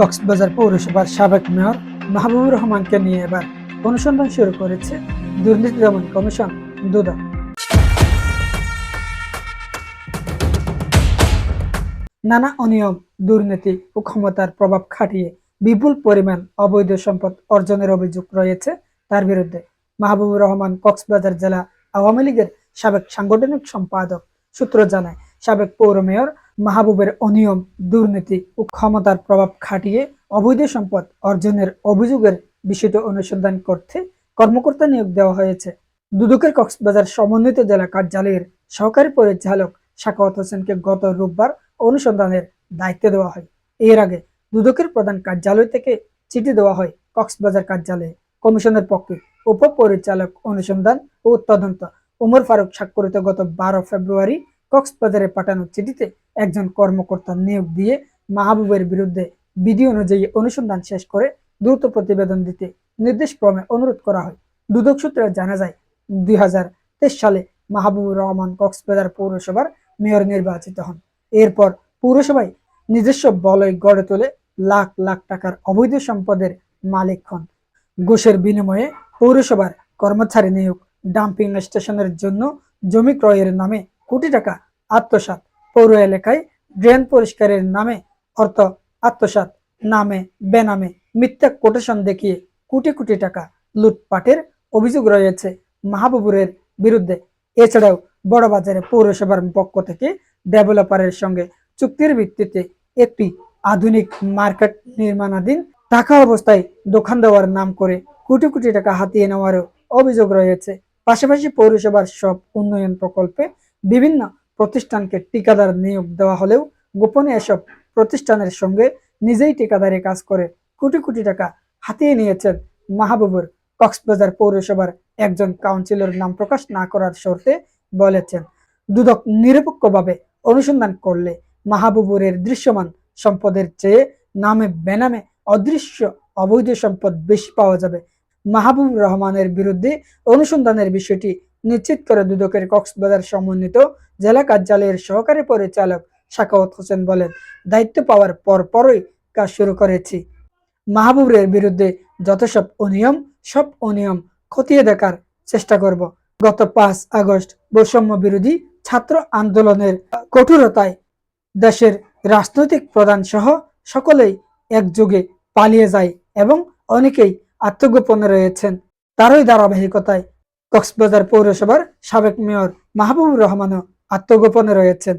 কক্সবাজার পৌরসভার সাবেক মেয়র মাহবুবুর রহমানকে নিয়ে এবার অনুসন্ধান শুরু করেছে দুর্নীতি দমন কমিশন, দুদক। নানা অনিয়ম, দুর্নীতি ও ক্ষমতার প্রভাব খাটিয়ে বিপুল পরিমাণ অবৈধ সম্পদ অর্জনের অভিযোগ রয়েছে তার বিরুদ্ধে। মাহবুবুর রহমান কক্সবাজার জেলা আওয়ামী লীগের সাবেক সাংগঠনিক সম্পাদক সূত্র জানায়, সাবেক পৌর মেয়র মাহবুবের অনিয়ম, দুর্নীতি ও ক্ষমতার প্রভাব খাটিয়ে অবৈধ সম্পদ অর্জনের অভিযোগের বিষয়টি অনুসন্ধান করতে কর্মকর্তা নিয়োগ দেওয়া হয়েছে। দুদকের কক্সবাজার সমন্বিত জেলা কার্যালয়ের সহকারী পরিচালক শাকাওয়াত হোসেনকে গত রোববার অনুসন্ধানের দায়িত্ব দেওয়া হয়। এর আগে দুদকের প্রধান কার্যালয় থেকে চিঠি দেওয়া হয় কক্সবাজার কার্যালয়ে। কমিশনের পক্ষে উপপরিচালক অনুসন্ধান ও তদন্ত। উমর ফারুক স্বাক্ষরিত গত বারো ফেব্রুয়ারি কক্সবাজারে পাঠানো চিঠিতে একজন কর্মকর্তা নিয়োগ দিয়ে মাহবুবের বিরুদ্ধে বিধি অনুযায়ী অনুসন্ধান শেষ করে দ্রুত প্রতিবেদন দিতে নির্দেশ ক্রমে অনুরোধ করা হয়। দুদক সূত্রে জানা যায়, দুই সালে মাহবুবুর রহমান কক্সবাজার পৌরসভার মেয়র নির্বাচিত হন। এরপর পৌরসভায় নিজস্ব বলয় গড়ে তোলে লাখ লাখ টাকার অবৈধ সম্পদের মালিক হন। ঘুষের বিনিময়ে পৌরসভার কর্মচারী নিয়োগ ডাম্পিং স্টেশনের জন্য জমি ক্রয়ের নামে কোটি টাকা আত্মসাৎ। পৌর এলাকায় ড্রেন পরিষ্কারের নামে অর্থ আত্মসাৎ, নামে বেনামে মিথ্যা কোটেশন দেখিয়ে কোটি কোটি টাকা লুটপাটের অভিযোগ রয়েছে মাহবুবুরের বিরুদ্ধে। এছাড়াও বড়বাজারে পৌরসভার পক্ষ থেকে ডেভেলপারের সঙ্গে চুক্তির ভিত্তিতে একটি আধুনিক মার্কেট নির্মাণাধীন থাকা অবস্থায় দোকান দেওয়ার নাম করে কোটি কোটি টাকা হাতিয়ে নেওয়ারও অভিযোগ রয়েছে। পাশাপাশি পৌরসভার সব উন্নয়ন প্রকল্পে বিভিন্ন প্রতিষ্ঠানকে ঠিকাদার নিয়োগ দেওয়া হলেও গোপনে এসব প্রতিষ্ঠানের সঙ্গে নিজেই ঠিকাদারি কাজ করে কোটি কোটি টাকা হাতিয়ে নিয়েছেন মাহবুবুর কক্সবাজার পৌরসভার একজন কাউন্সিলর নাম প্রকাশ না করার শর্তে বলেছেন। দুদক নিরপেক্ষভাবে অনুসন্ধান করলে মাহবুবুরের দৃশ্যমান সম্পদের চেয়ে নামে বেনামে অদৃশ্য অবৈধ সম্পদ বেশি পাওয়া যাবে। মাহবুব রহমানের বিরুদ্ধে অনুসন্ধানের বিষয়টি নিশ্চিত করে দুদকের কক্সবাজার সমন্বিত জেলা কার্যালয়ের সহকারী পরিচালক শাকাওয়াত হোসেন বলেন, দায়িত্ব পাওয়ার পর পরই কাজ শুরু করেছি। মাহবুবের বিরুদ্ধে যত সব অনিয়ম সব অনিয়ম খতিয়ে দেখার চেষ্টা করব। গত পাঁচ আগস্ট বৈষম্য বিরোধী ছাত্র আন্দোলনের কঠোরতায় দেশের রাজনৈতিক প্রধান সহ সকলেই একযোগে পালিয়ে যায় এবং অনেকেই আত্মগোপনে রয়েছেন। তারই ধারাবাহিকতায় কক্সবাজার পৌরসভার সাবেক মেয়র মাহবুবুর রহমানও আত্মগোপনে রয়েছেন।